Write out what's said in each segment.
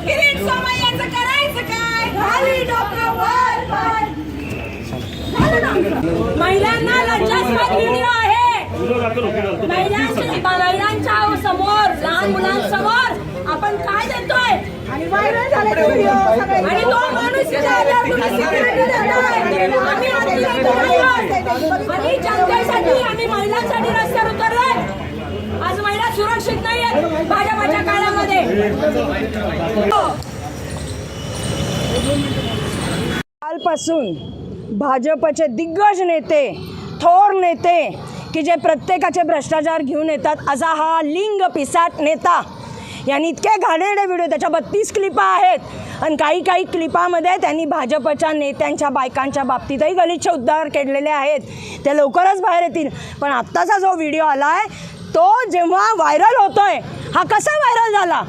किरीट सोमय्याचं करायचं काय? घाली डोकं वर महिलांना लज्जास्पद व्हिडिओ आहे. महिलांच्या महिलांच्या समोर लहान मुलांसमोर आपण काय देतोय? आणि व्हायरल झाले आणि तो माणूस आम्ही जनतेसाठी आम्ही महिलांसाठी रस्त्यावर कालपासून भाजपचे दिग्गज नेते थोर नेते की जे प्रत्येकाचे भ्रष्टाचार घेऊन येतात असा हा लिंग पिसाट नेता यांनी इतके घाणेरडे व्हिडिओ त्याच्या बत्तीस क्लिपा आहेत. आणि काही काही क्लिपामध्ये त्यांनी भाजपच्या नेत्यांच्या बायकांच्या बाबतीतही गलिच्छ उद्धार केलेले आहेत. ते लवकरच बाहेर येतील. पण आत्ताचा जो व्हिडिओ आला आहे तो जेव्हा व्हायरल होतोय हा कसा व्हायरल झाला?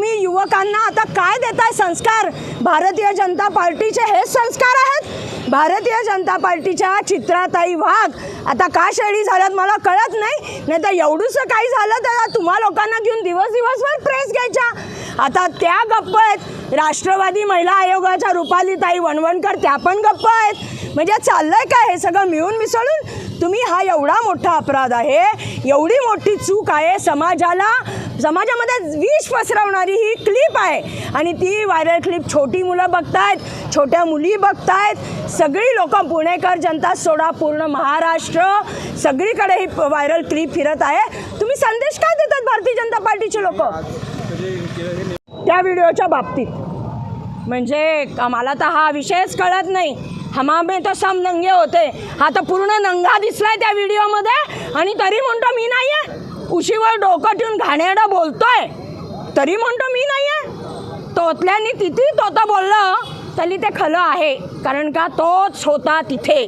तुम्ही युवकांना आता काय देताय संस्कार? भारतीय जनता पार्टीचे हेच संस्कार आहेत? भारतीय जनता पार्टीच्या चित्राताई वाघ आता का शेळी झाल्यात मला कळत नाही. नाही तर एवढंसं काही झालं तर तुम्हा लोकांना घेऊन दिवस दिवसभर प्रेस घ्यायच्या आता त्या गप्प आहेत. राष्ट्रवादी महिला आयोगाच्या रुपाली ताई वणवणकर त्या पण गप्प आहेत. म्हणजे चाललंय काय हे सगळं मिळून मिसळून? तुम्ही हा एवढा मोठा अपराध आहे एवढी मोठी चूक आहे समाजाला समाजामध्ये विष पसरवणारी ही क्लिप आहे. आणि ती व्हायरल क्लिप छोटी मुलं बघतायत छोट्या मुली बघतायत. सगळी लोक पुणेकर जनता सोडा पूर्ण महाराष्ट्र. सगळीकडे ही व्हायरल क्लिप फिरत आहे. तुम्ही संदेश काय देतात भारतीय जनता पार्टीचे लोक? त्या व्हिडिओच्या बाबतीत. म्हणजे मला तर हा विषयच कळत नाही. हमामे तो सम नंगे होते. हा तर पूर्ण नंगा दिसलाय त्या व्हिडिओमध्ये. आणि तरी म्हणतो मी नाही आहे उशीवर डोकं ठेवून घाणेरडं बोलतोय. तरी म्हणतो मी नाही आहे तोतल्याने तिथे तोतं बोललं तरी ते खलं आहे. कारण का तोच होता तिथे.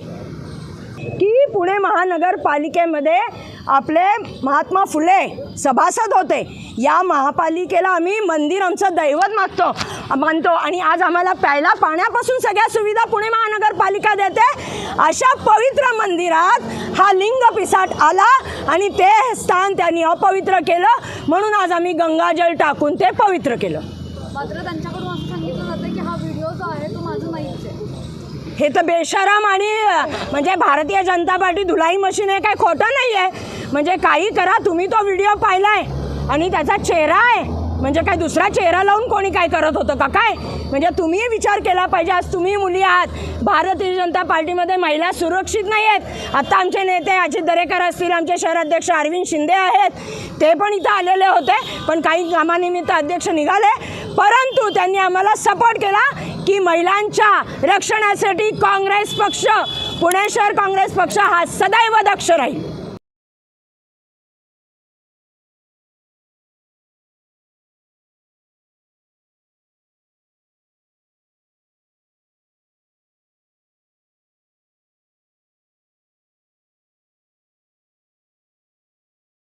पुणे महानगरपालिकेमध्ये आपले महात्मा फुले सभासद होते. या महापालिकेला आम्ही मंदिर आमचं दैवत मागतो मानतो आणि आज आम्हाला प्यायला पाण्यापासून सगळ्या सुविधा पुणे महानगरपालिका देते. अशा पवित्र मंदिरात हा लिंग पिसाट आला आणि ते स्थान त्यांनी अपवित्र केलं. म्हणून आज आम्ही गंगाजल टाकून ते पवित्र केलं. मात्र त्यांच्या हे तर बेशराम आणि म्हणजे भारतीय जनता पार्टी धुलाई मशीन आहे काय खोटं नाही आहे म्हणजे काही करा तुम्ही तो व्हिडिओ पाहिलाय आणि त्याचा चेहरा आहे. म्हणजे काय दुसरा चेहरा लावून कोणी काय करत होतं का काय? म्हणजे तुम्ही विचार केला पाहिजे आज तुम्ही मुली आहात. भारतीय जनता पार्टीमध्ये महिला सुरक्षित नाही आहेत आत्ता आमचे नेते अजित दरेकर असतील आमचे शहराध्यक्ष अरविंद शिंदे आहेत. ते पण इथं आलेले होते पण काही कामानिमित्त अध्यक्ष निघाले. परंतु त्यांनी आम्हाला सपोर्ट केला. की महिलांच्या रक्षणासाठी काँग्रेस पक्ष पुणे शहर काँग्रेस पक्ष हा सदैव दक्ष राहील.